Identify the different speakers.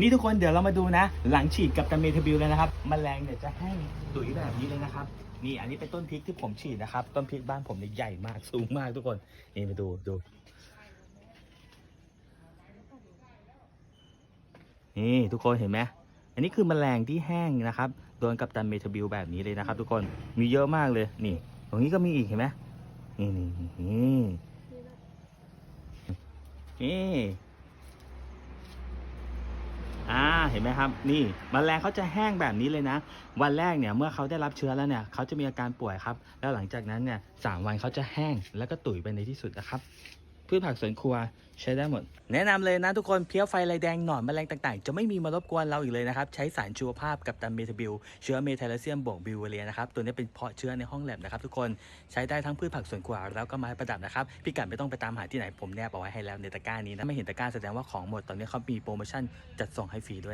Speaker 1: นี่ทุกคนเดี๋ยวเรามาดูนะ หลังฉีดกับตันเมทบิลเลยนะครับมแมลงเนี่ยจะแห้งตุ๋ยแบบนี้เลยนะครับ นี่อันนี้เป็นต้นพริกที่ผมฉีดนะครับ ต้นพริกบ้านผมเนี่ยใหญ่มากสูงมากทุกคน นี่มาดูดูนี่ทุกคนเห็นไหมอันนี้คือแมลงที่แห้งนะครับโดนกับตันเมทบิลแบบนี้เลยนะครับ ทุกคนมีเยอะมากเลยนี่ ตรงนี้ก็มีอีกเห็นไหมนี่นี่นี่นี่อ่า เห็นไหมครับ นี่มแมลงเขาจะแห้งแบบนี้เลยนะ วันแรกเนี่ยเมื่อเขาได้รับเชื้อแล้วเนี่ยเขาจะมีอาการป่วยครับ แล้วหลังจากนั้นเนี่ยสามวันเขาจะแห้งแล้วก็ตุ๋ยไปในที่สุดนะครับพืชผักสวนครัวใช้ได้หมด แนะนำเลยนะทุกคนเพี้ยไฟลายแดงหนอนแมลงต่างๆ จะไม่มีมารบกวนเราอีกเลยนะครับ ใช้สารชีวภาพกับตันเมทาบิลเชื้อเมทาลเซียมบวกบิวเวเรียนะครับ ตัวนี้เป็นเพาะเชื้อในห้องแลบนะครับทุกคนใช้ได้ทั้งพืชผักสวนครัวแล้วก็ไม้ประดับนะครับพี่กัดไม่ต้องไปตามหาที่ไหนผมแนบเอาไว้ให้แล้วในตะกร้านี้นะไม่เห็นตะกร้าแสดงว่าของหมดตอนนี้เขามีโปรโมชั่นจัดส่งให้ฟรีด้วยนะ